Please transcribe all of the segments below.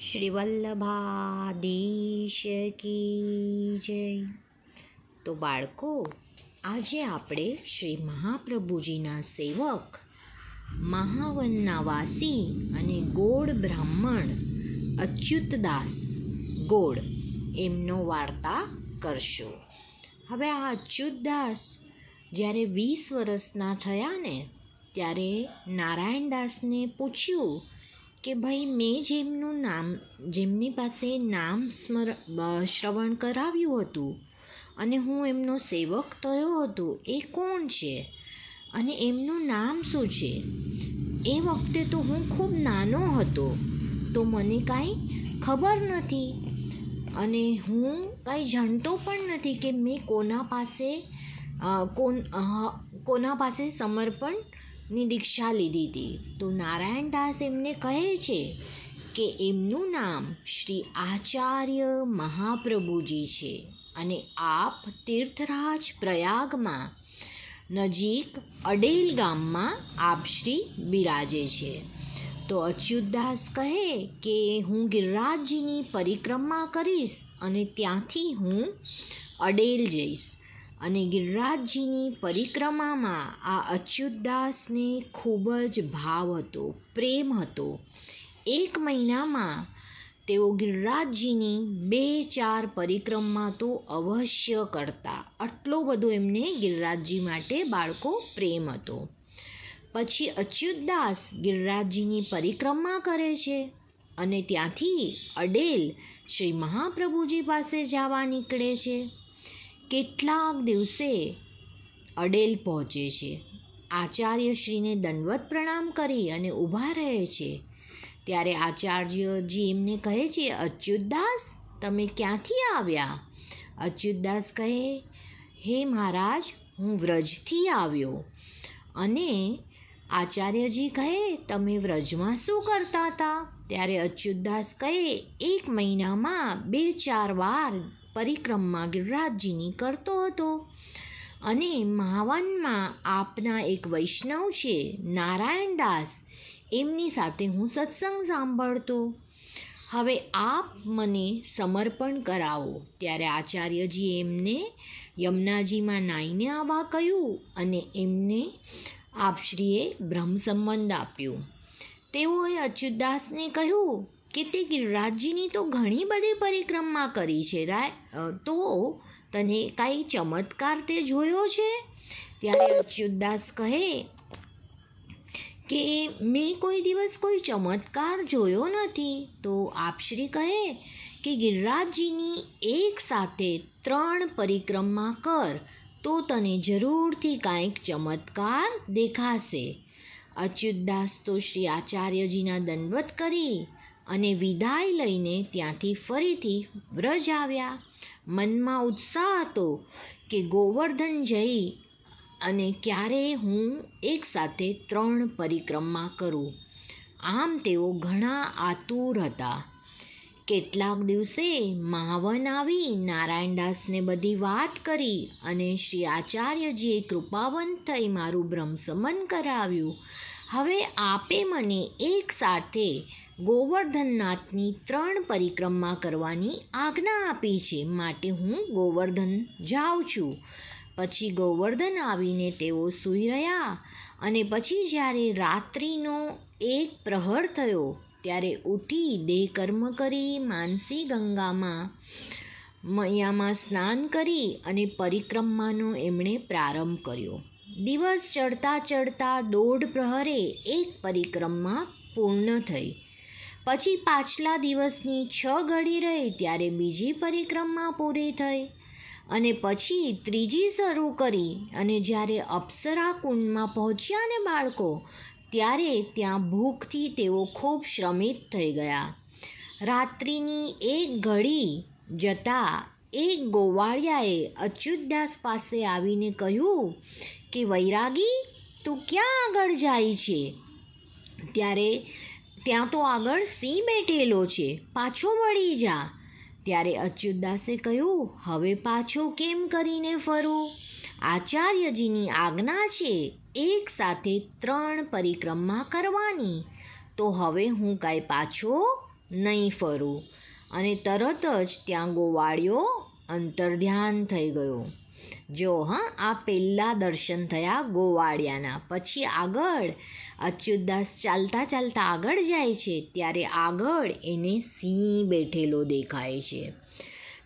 શ્રી વલ્લભાધીશ કી જય. તો બાળકો, આજે આપણે શ્રી મહાપ્રભુજીના સેવક, મહાવનના વાસી અને ગોળ બ્રાહ્મણ અચ્યુતદાસ ગોળ એમનો વાર્તા કરશો. હવે આ અચ્યુતદાસ જ્યારે વીસ વર્ષના થયા ને, ત્યારે નારાયણદાસને પૂછ્યું કે ભાઈ, મેં જેમનું નામ, જેમની પાસે નામ સ્મર શ્રવણ કરાવ્યું હતું અને હું એમનો સેવક થયો હતો, એ કોણ છે અને એમનું નામ શું છે? એ વખતે તો હું ખૂબ નાનો હતો, તો મને કાંઈ ખબર નથી અને હું કાંઈ જાણતો પણ નથી કે મેં કોના પાસે કોન પાસે સમર્પણની દીક્ષા લીધી હતી. તો નારાયણદાસ એમને કહે છે કે એમનું નામ શ્રી આચાર્ય મહાપ્રભુજી છે અને આપ તીર્થરાજ પ્રયાગમાં નજીક અડેલ ગામમાં આપ શ્રી બિરાજે છે. તો અચ્યુતદાસ કહે કે હું ગિરિરાજજીની પરિક્રમા કરીશ અને ત્યાંથી હું અડેલ જઈશ. અને ગિરિરાજજીની પરિક્રમામાં આ અચ્યુતદાસને ખૂબ જ ભાવ હતો, પ્રેમ હતો. એક મહિનામાં તેઓ ગિરિરાજજીની બે ચાર પરિક્રમા તો અવશ્ય કરતા. આટલો બધો એમને ગિરિરાજજી માટે બાળકો પ્રેમ હતો. પછી અચ્યુતદાસ ગિરિરાજજીની પરિક્રમા કરે છે અને ત્યાંથી અડેલ શ્રી મહાપ્રભુજી પાસે જવા નીકળે છે. કેટલાક દિવસે અડેલ પહોંચે છે. આચાર્યશ્રીને દંડવત પ્રણામ કરી અને ઊભા રહે છે. ત્યારે આચાર્યજી એમને કહે છે, અચ્યુતદાસ, તમે ક્યાંથી આવ્યા? અચ્યુતદાસ કહે, હે મહારાજ, હું વ્રજથી આવ્યો. અને આચાર્યજી કહે, તમે વ્રજમાં શું કરતા હતા? ત્યારે અચ્યુતદાસ કહે, એક મહિનામાં બે ચાર વાર પરિક્રમા ગિરિરાજજીની કરતો હતો. અને મહાવનમાં આપના એક વૈષ્ણવ છે નારાયણદાસ એમની સાથે હું સત્સંગ સાંભળતો. હવે આપ મને સમર્પણ કરાવો. ત્યારે આચાર્યજી એમને યમુનાજીમાં નાહીને આવવા કહ્યું અને એમને આપશ્રીએ બ્રહ્મ સંબંધ આપ્યો. તેઓએ અચ્યુતદાસને કહ્યું કે તે ગિરિરાજજીની તો ઘણી બધી પરિક્રમા કરી છે, રાય. તો તને કાંઈ ચમત્કાર તે જોયો છે? ત્યારે અચ્યુતદાસ કહે કે, મેં કોઈ દિવસ કોઈ ચમત્કાર જોયો નથી. તો આપશ્રી કહે કે, ગિરિરાજજીની એક સાથે ત્રણ પરિક્રમા કર, તો તને જરૂરથી કાંઈક ચમત્કાર દેખાશે. અચ્યુતદાસ તો શ્રી આચાર્યજીના દંડવત કરી અને વિદાય લઈને ત્યાંથી ફરીથી વ્રજ આવ્યા. મનમાં ઉત્સાહ હતો કે ગોવર્ધન જઈ અને ક્યારે હું એકસાથે ત્રણ પરિક્રમા કરું. આમ તેઓ ઘણા આતુર હતા. કેટલાક દિવસે મહાવન આવી નારાયણદાસને બધી વાત કરી અને શ્રી આચાર્યજીએ કૃપાવંત થઈ મારું બ્રહ્મસમન કરાવ્યું. હવે આપે મને એક સાથે ગોવર્ધનનાથની ત્રણ પરિક્રમા કરવાની આજ્ઞા આપી છે. માટે હું ગોવર્ધન જાઉં છું. પછી ગોવર્ધન આવીને તેઓ સૂઈ રહ્યા અને પછી જ્યારે રાત્રિનો એક પ્રહર થયો, ત્યારે ઉઠી દેહ કર્મ કરી માનસી ગંગામાં મૈયામાં સ્નાન કરી અને પરિક્રમાનો એમણે પ્રારંભ કર્યો. દિવસ ચડતા ચડતા દોઢ પ્રહરે એક પરિક્રમા પૂર્ણ થઈ. પછી પાછલા દિવસની છ ઘડી રહી ત્યારે બીજી પરિક્રમા પૂરી થઈ અને પછી ત્રીજી શરૂ કરી અને જ્યારે અપ્સરા કુંડમાં પહોંચ્યા ને બાળકો, ત્યારે ત્યાં ભૂખથી તેઓ ખૂબ શ્રમિત થઈ ગયા. રાત્રિની એક ઘડી જતાં એક ગોવાળિયાએ અચ્યુતદાસ પાસે આવીને કહ્યું કે, વૈરાગી, તું ક્યાં આગળ જાય છે? ત્યારે ત્યાં તો આગળ સિંહ બેઠેલો છે, પાછો વળી જા. ત્યારે અચ્યુતદાસે કહ્યું, હવે પાછો કેમ કરીને ફરું? આચાર્યજીની આજ્ઞા છે એક સાથે ત્રણ પરિક્રમા કરવાની. તો હવે હું કાંઈ પાછો નહીં ફરું. અને તરત જ ત્યાં ગોવાળિયો અંતર્ધ્યાન થઈ ગયો. જો, હા, આ પહેલાં દર્શન થયા ગોવાળિયાના. પછી આગળ? અચ્યુતદાસ ચાલતા ચાલતા આગળ જાય છે, ત્યારે આગળ એને સિંહ બેઠેલો દેખાય છે.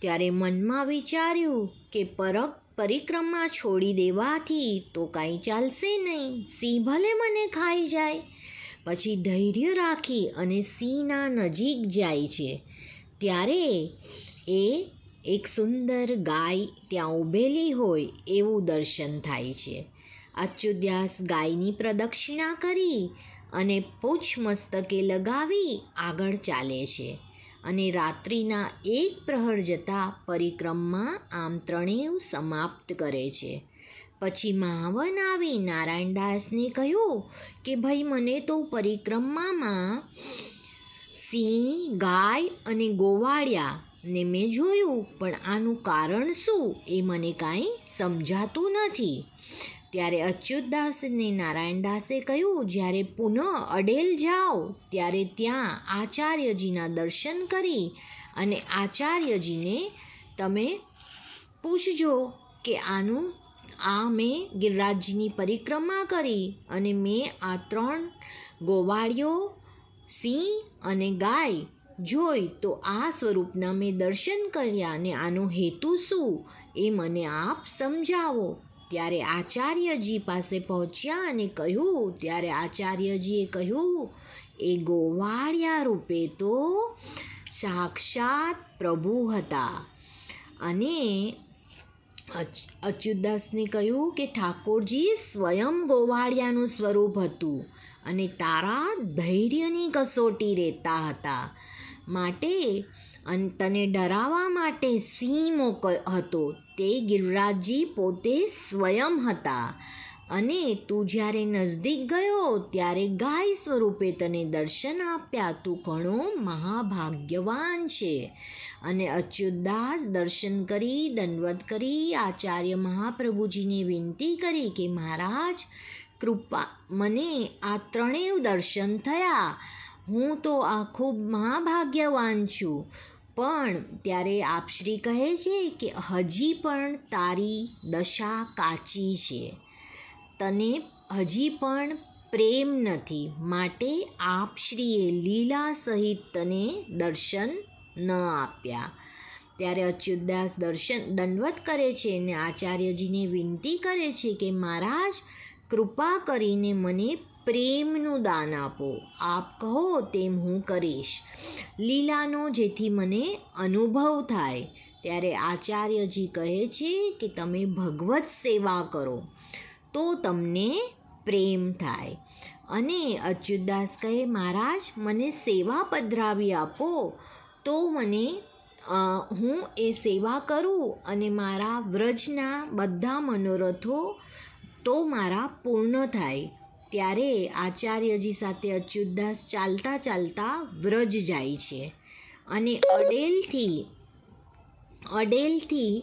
ત્યારે મનમાં વિચાર્યું કે પરક પરિક્રમા છોડી દેવાથી તો કાંઈ ચાલશે નહીં. સિંહ ભલે મને ખાઈ જાય. પછી ધૈર્ય રાખી અને સિંહના નજીક જાય છે. ત્યારે એ એક સુંદર ગાય ત્યાં ઊભેલી હોય એવું દર્શન થાય છે. અચ્યુદ્યાસ ગાયની પ્રદક્ષિણા કરી અને પૂછ મસ્તકે લગાવી આગળ ચાલે છે અને રાત્રિના એક પ્રહર જતાં પરિક્રમા આમ ત્રણેય સમાપ્ત કરે છે. પછી મહાવન આવી નારાયણદાસને કહ્યું કે, ભાઈ, મને તો પરિક્રમામાં સિંહ, ગાય અને ગોવાળિયા ને મેં જોયું, પણ આનું કારણ શું એ મને કાંઈ સમજાતું નથી. ત્યારે અચ્યુતદાસને નારાયણદાસે કહ્યું, જ્યારે પુનઃ અડેલ જાઓ, ત્યારે ત્યાં આચાર્યજીના દર્શન કરી અને આચાર્યજીને તમે પૂછજો કે આનું, આ મેં ગિરરાજની પરિક્રમા કરી અને મેં આ ત્રણ ગોવાળીઓ સિંહ અને ગાય જોઈ તો આ સ્વરૂપના મેં દર્શન કર્યા અને આનો હેતુ શું? એ મને આપ સમજાવો. ત્યારે આચાર્યજી પાસે પહોંચ્યા અને કહ્યું, ત્યારે આચાર્યજીએ કહ્યું, એ ગોવાળિયા રૂપે તો સાક્ષાત પ્રભુ હતા. અને અચ- અચ્યુતદાસને કહ્યું કે ઠાકોરજી સ્વયં ગોવાળિયાનું સ્વરૂપ હતું અને તારા ધૈર્યની કસોટી રહેતા હતા. માટે તને ડરાવવા માટે સિંહ મોકલ હતો. તે ગિરિરાજજી પોતે સ્વયં હતા અને તું જ્યારે નજદીક ગયો ત્યારે ગાય સ્વરૂપે તને દર્શન આપ્યા. તું ઘણો મહાભાગ્યવાન છે અને અચ્યુતદાસ દર્શન કરી, દંડવત કરી, આચાર્ય મહાપ્રભુજીને વિનંતી કરી કે મહારાજ, કૃપા, મને આ ત્રણેય દર્શન થયા. હું તો આ ખૂબ મહાભાગ્યવાન છું. પણ ત્યારે આપશ્રી કહે છે કે હજી પણ તારી દશા કાચી છે. તને હજી પણ પ્રેમ નથી. માટે આપશ્રીએ લીલા સહિત તને દર્શન ન આપ્યા. ત્યારે અચ્યુતદાસ દર્શન દંડવત કરે છે અને આચાર્યજીને વિનંતી કરે છે કે મહારાજ, કૃપા કરીને મને પ્રેમનું દાન આપો. આપ કહો તેમ હું કરીશ. લીલાનો જેથી મને અનુભવ થાય. ત્યારે આચાર્યજી કહે છે કે તમે ભગવત સેવા કરો, તો તમને પ્રેમ થાય. અને અચ્યુતદાસ કહે, મહારાજ, મને સેવા પધરાવી આપો, તો મને હું એ સેવા કરું અને મારા વ્રજના બધા મનોરથો તો મારા પૂર્ણ થાય. ત્યારે આચાર્યજી સાથે અચ્યુતદાસ ચાલતા ચાલતા વ્રજ જાય છે અને અડેલથી અડેલથી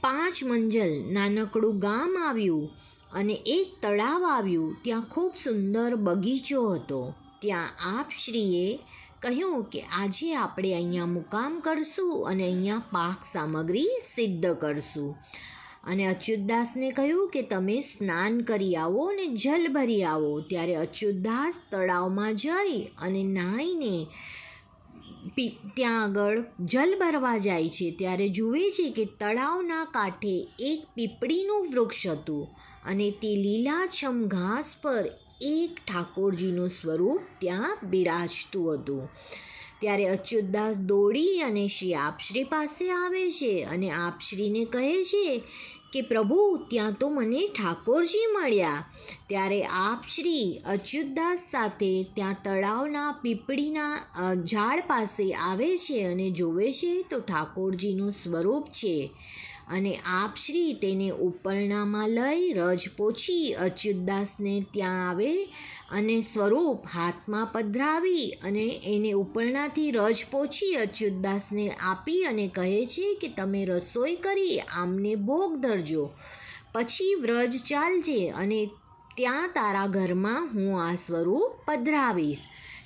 પાંચ મંજલ નાનકડું ગામ આવ્યું અને એક તળાવ આવ્યું. ત્યાં ખૂબ સુંદર બગીચો હતો. ત્યાં આપશ્રીએ કહ્યું કે આજે આપણે અહીંયા મુકામ કરશું અને અહીંયા પાક સામગ્રી સિદ્ધ કરશું. અને અચ્યુતદાસને કહ્યું કે તમે સ્નાન કરી આવો અને જલ ભરી આવો. ત્યારે અચ્યુતદાસ તળાવમાં જઈ અને નાહીને પી, ત્યાં આગળ જલ ભરવા જાય છે. ત્યારે જુએ છે કે તળાવના કાંઠે એક પીપળીનું વૃક્ષ હતું અને તે લીલાછમ ઘાસ પર એક ઠાકોરજીનું સ્વરૂપ ત્યાં બિરાજતું હતું. ત્યારે અચ્યુતદાસ દોડી અને શ્રી આપશ્રી પાસે આવે છે અને આપશ્રીને કહે છે કે, પ્રભુ, ત્યાં તો મને ઠાકોરજી મળ્યા. ત્યારે આપશ્રી અચ્યુતદાસ સાથે ત્યાં તળાવના પીપળીના ઝાડ પાસે આવે છે અને જોવે છે તો ઠાકોરજીનું સ્વરૂપ છે. અને આપશ્રી તેને ઉપરણામાં લઈ રજ પોછી અચ્યુતદાસને ત્યાં આવે અને સ્વરૂપ હાથમાં પધરાવી અને એને ઉપરણાથી રજ પોછી અચ્યુતદાસને આપી અને કહે છે કે તમે રસોઈ કરી, આમને ભોગ ધરજો. પછી વ્રજ ચાલજે અને ત્યાં તારા ઘરમાં હું આ સ્વરૂપ પધરાવીશ.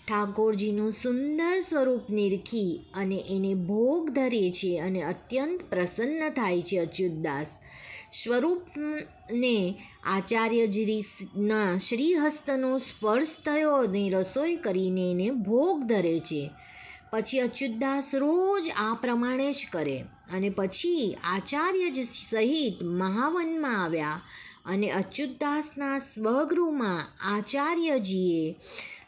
ઠાકોરજીનું સુંદર સ્વરૂપ નિરખી અને એને ભોગ ધરે છે અને અત્યંત પ્રસન્ન થાય છે અચ્યુતદાસ. સ્વરૂપને આચાર્યજીના શ્રીહસ્તનો સ્પર્શ થયો અને રસોઈ કરીને એને ભોગ ધરે છે. પછી અચ્યુતદાસ રોજ આ પ્રમાણે જ કરે અને પછી આચાર્યજી સહિત મહાવનમાં આવ્યા અને અચ્યુતદાસના સ્વગૃહમાં આચાર્યજીએ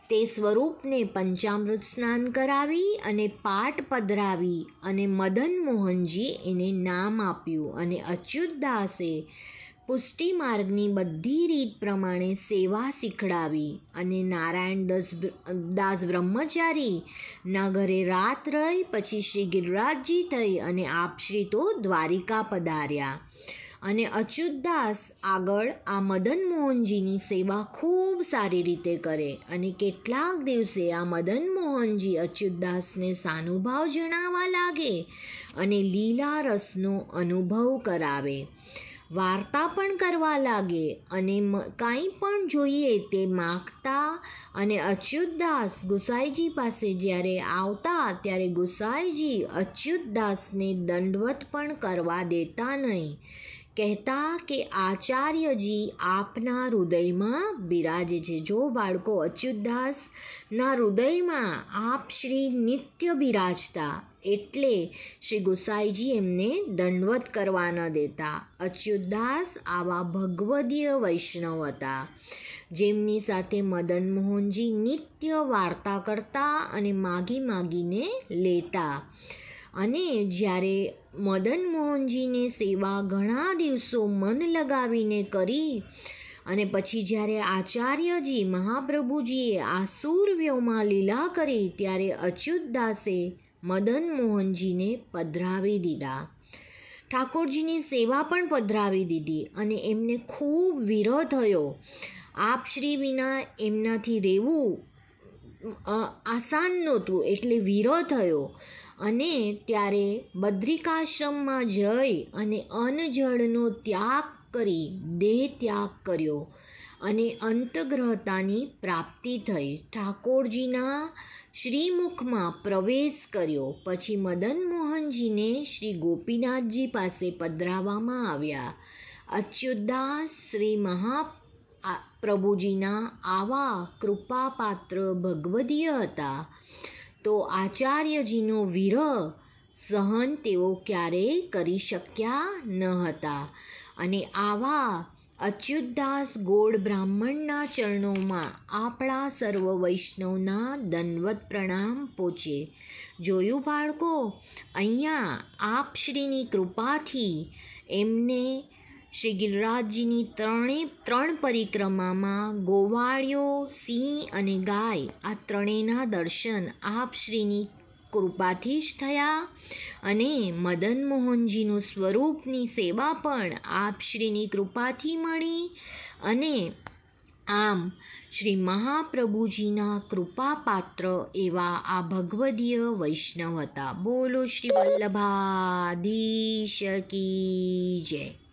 તે સ્વરૂપને પંચામૃત સ્નાન કરાવી અને પાટ પધરાવી અને મદન મોહનજી એને નામ આપ્યું અને અચ્યુતદાસે પુષ્ટિ માર્ગની બધી રીત પ્રમાણે સેવા શીખડાવી અને નારાયણ દસ દાસ બ્રહ્મચારી ના ઘરે રાત રહી, પછી શ્રી ગિરિરાજજી થઈ અને આપશ્રી તો દ્વારિકા પધાર્યા. અને અચ્યુતદાસ આગળ આ મદન મોહનજીની સેવા ખૂબ સારી રીતે કરે અને કેટલાક દિવસે આ મદન મોહનજી અચ્યુતદાસને સાનુભાવ જણાવવા લાગે અને લીલા રસનો અનુભવ કરાવે. વાર્તા પણ કરવા લાગે અને કાંઈ પણ જોઈએ તે માગતા અને અચ્યુતદાસ ગુસાઈજી પાસે જ્યારે આવતા ત્યારે ગુસાઈજી અચ્યુતદાસને દંડવત પણ કરવા દેતા નહીં. કહેતા કે આચાર્યજી આપના હૃદયમાં બિરાજે છે. જો બાળકો અચ્યુતદાસના હૃદયમાં આપ શ્રી નિત્ય બિરાજતા એટલે શ્રી ગુસાઈજી એમને દંડવત કરવા ન દેતા. અચ્યુતદાસ આવા ભગવદીય વૈષ્ણવ હતા. જેમની સાથે મદન મોહનજી નિત્ય વાર્તા કરતા અને માગી માગીને લેતા. અને જ્યારે મદન મોહનજીની સેવા ઘણા દિવસો મન લગાવીને કરી અને પછી જ્યારે આચાર્યજી મહાપ્રભુજીએ આ સૂરવ્યોમાં લીલા કરી ત્યારે અચ્યુતદાસે મદન મોહનજીને પધરાવી દીધા. ઠાકોરજીની સેવા પણ પધરાવી દીધી અને એમને ખૂબ વિરહ થયો. આપશ્રી વિના એમનાથી રહેવું આસાન નહોતું એટલે વિરહ થયો. અને ત્યારે બદ્રિકાશ્રમમાં જઈ અને અન્નજળનો ત્યાગ કરી દેહ ત્યાગ કર્યો અને અંતગ્રહતાની પ્રાપ્તિ થઈ. ઠાકોરજીના શ્રીમુખમાં પ્રવેશ કર્યો. પછી મદન મોહનજીને શ્રી ગોપીનાથજી પાસે પધરાવવામાં આવ્યા. અચ્યુતદાસ શ્રી મહા પ્રભુજીના આવા કૃપાપાત્ર ભગવદીય હતા. તો આચાર્યજીનો વિરહ સહન તેઓ ક્યારેય કરી શક્યા ન હતા. અને આવા અચ્યુતદાસ ગોળ બ્રાહ્મણના ચરણોમાં આપણા સર્વ વૈષ્ણવના દંડવત પ્રણામ પહોંચે જોયું બાળકો, અહીંયા આપશ્રીની કૃપાથી એમને શ્રી ગિરિરાજજીની ત્રણે ત્રણ પરિક્રમામાં ગોવાળિયો, સિંહ અને ગાય આ ત્રણેયના દર્શન આપ શ્રીની કૃપાથી જ થયા અને મદન મોહનજીનું સ્વરૂપની સેવા પણ આપ શ્રીની કૃપાથી મળી અને આમ શ્રી મહાપ્રભુજીના કૃપાપાત્ર એવા આ ભગવદીય વૈષ્ણવ હતા. બોલો શ્રી વલ્લભાધીશ કી જય.